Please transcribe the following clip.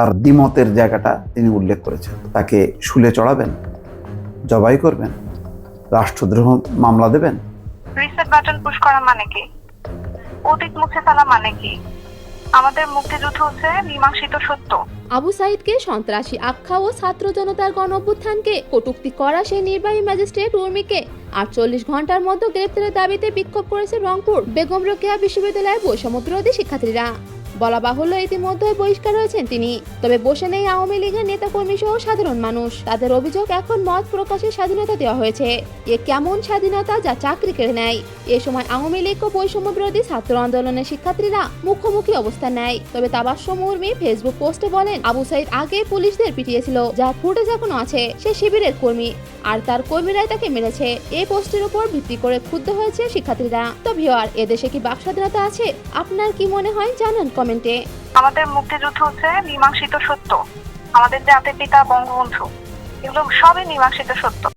তার দ্বিমতের জায়গাটা তিনি উল্লেখ করেছেন। তাকে শুলে চড়াবেন? জবাই করবেন? রাষ্ট্রদ্রোহ মামলা দেবেন? রিসেট বাটন পুশ করা মানে কি? অতীত মুছে ফেলা মানে কি? আমাদের মুক্তিযুদ্ধ হচ্ছে মীমাংসিত সত্য। আবু সাইদকে সন্ত্রাসী আখ্যা ও ছাত্র জনতার গণ অভ্যুত্থানকে কটূক্তি করা সেই নির্বাহী ম্যাজিস্ট্রেট উর্মিকে আটচল্লিশ ঘণ্টার মধ্যে গ্রেপ্তারের দাবিতে বিক্ষোভ করেছে রংপুর বেগম রোকেয়া বিশ্ববিদ্যালয়ের বৈষম্য বিরোধী শিক্ষার্থীরা। বলা বাহুল্য ইতিমধ্যে বহিষ্কার হয়েছেন তিনি, তবে বসে নেই আওয়ামী লীগের নেতাকর্মী সহ সাধারণ মানুষ। তাদের অভিযোগ এখন মত প্রকাশের স্বাধীনতা দেওয়া হয়েছে। এ কেমন স্বাধীনতা যা চাকরি কেড়ে নেয়? এ সময় আওয়ামী লীগ ও বৈষম্য বিরোধী ছাত্র আন্দোলনের শিক্ষার্থীরা মুখোমুখি অবস্থান নেয়। তবে তাবাস্য মুর্মি ফেসবুক পোস্টে বলেন, আবু সাইদ আগে পুলিশদের পিটিয়েছিল। যা ফুটেজ এখনও আছে, সে শিবিরের কর্মী। আর তার কর্মীরাই তাকে মেরেছে। এই পোস্টের উপর ভিত্তি করে ক্ষুব্ধ হয়েছে শিক্ষার্থীরা। তো ভিওয়ার এদেশে কি বাক স্বাধীনতা আছে? আপনার কি মনে হয়? জানান কমেন্টে। আমাদের মুক্তিযুদ্ধ হচ্ছে মীমাংসিত সত্য। আমাদের জাতির পিতা, বঙ্গবন্ধু। এগুলো সবই মীমাংসিত সত্য।